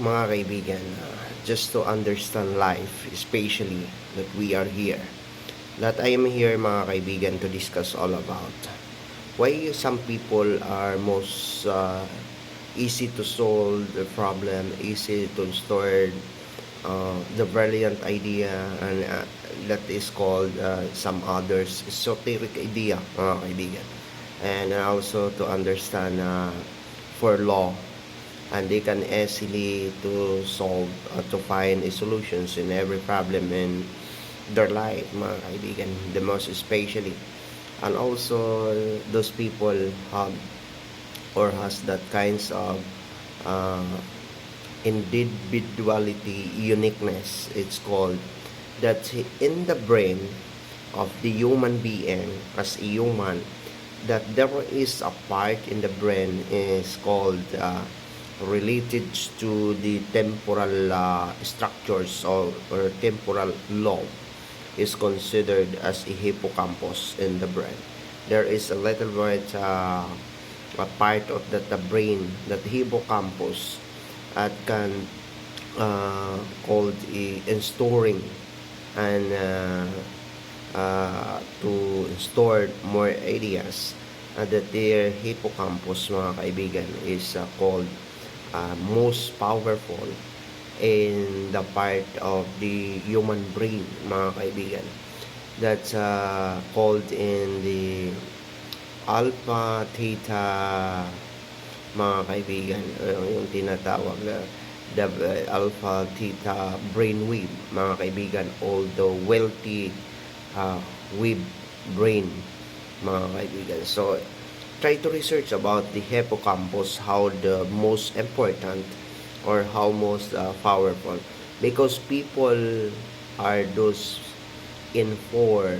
mga kaibigan, uh, just to understand life, especially that we are here. That I am here, mga kaibigan, to discuss all about why some people are most uh, easy to solve the problem, easy to store uh, the brilliant idea, and uh, that is called uh, some others esoteric idea, mga kaibigan. And also to understand uh, for law and they can easily to solve uh, to find solutions in every problem in their life mga kaibigan the most especially. And also those people have or has that kinds of uh, individuality uniqueness it's called that in the brain of the human being as a human that there is a part in the brain is called uh, related to the temporal uh, structures or, or temporal lobe is considered as a hippocampus in the brain. There is a little bit uh, a part of the, the brain that hippocampus at can uh, called a, in storing and uh, uh, to store more ideas uh, that their hippocampus mga kaibigan is uh, called uh, most powerful in the part of the human brain, mga kaibigan. That's uh, called in the alpha, theta, mga kaibigan, uh, yung tinatawag na the uh, alpha, theta brainwave, mga kaibigan, all the wealthy uh, wave brain, mga kaibigan. So, try to research about the hippocampus, how the most important or how most uh, powerful. Because people are those in four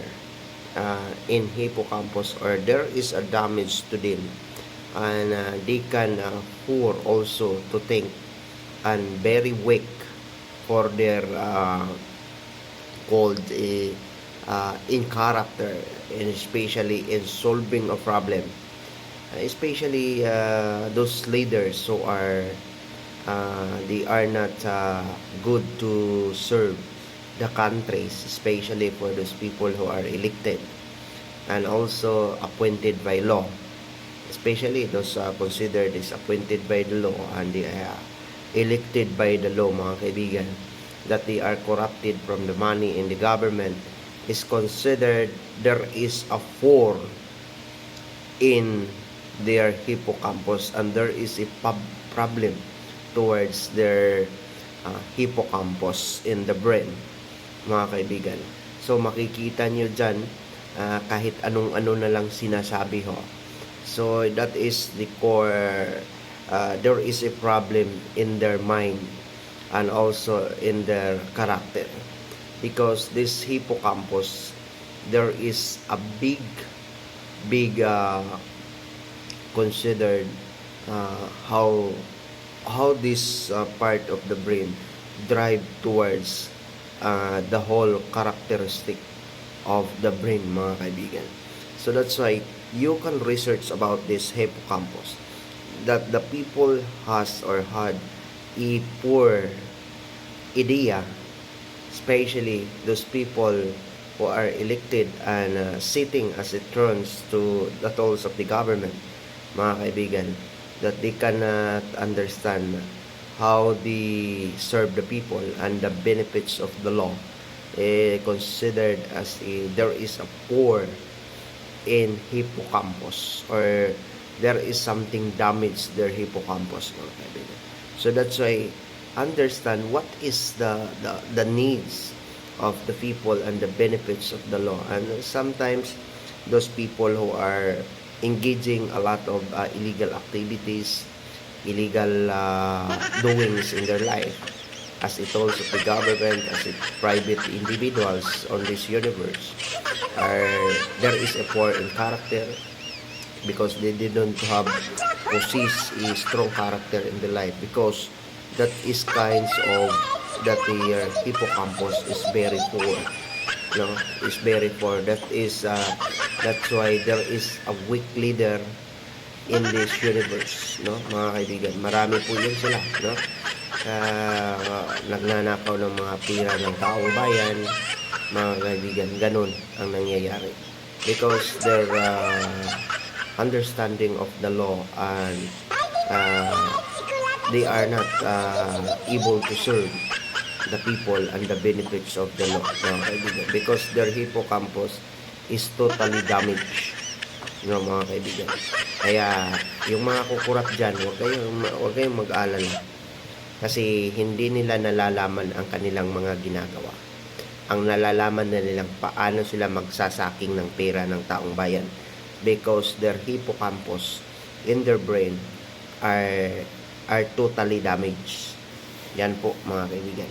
uh, in hippocampus or there is a damage to them and uh, they can uh, poor also to think and very weak for their uh, called a uh, in character and especially in solving a problem especially uh, those leaders who are uh, they are not uh, good to serve the countries especially for those people who are elected and also appointed by law. Especially those uh, considered is appointed by the law and they are elected by the law mga kaibigan that they are corrupted from the money in the government is considered there is a four in their hippocampus and there is a problem towards their uh, hippocampus in the brain mga kaibigan. So makikita nyo dyan uh, kahit anong ano na lang sinasabi ho. So that is the core uh, there is a problem in their mind and also in their character. Because this hippocampus there is a big big uh, considered uh, how how this uh, part of the brain drive towards uh, the whole characteristic of the brain mga kaibigan. So that's why you can research about this hippocampus that the people has or had a poor idea especially those people who are elected and uh, sitting as it turns to the tools of the government mga kaibigan that they cannot understand how they serve the people and the benefits of the law eh, considered as a, there is a poor in hippocampus or there is something damaged their hippocampus mga kaibigan. So that's why understand what is the, the the needs of the people and the benefits of the law and sometimes those people who are engaging a lot of uh, illegal activities, illegal uh, doings in their life, as it also the government, as it private individuals on this universe, are there is a poor in character because they didn't have possess a strong character in the life because that is kinds of that the uh, hippocampus is very poor no is very poor. That is uh, that's why there is a weak leader in this universe no mga kaibigan. Marami po yun sila no? Ah, nagnanakaw ng mga pira ng taong bayan, mga kaibigan, ganun ang nangyayari. Because their uh, understanding of the law and uh, they are not uh, able to serve the people and the benefits of the law, kaibigan. Because their hippocampus is totally damaged no, mga kaibigan. Kaya, yung mga kukurap dyan, huwag kayong, huwag kayong mag-alala. Kasi hindi nila nalalaman ang kanilang mga ginagawa. Ang nalalaman na nilang paano sila magsasaking ng pera ng taong bayan. Because their hippocampus in their brain are, are totally damaged. Yan po, mga kaibigan.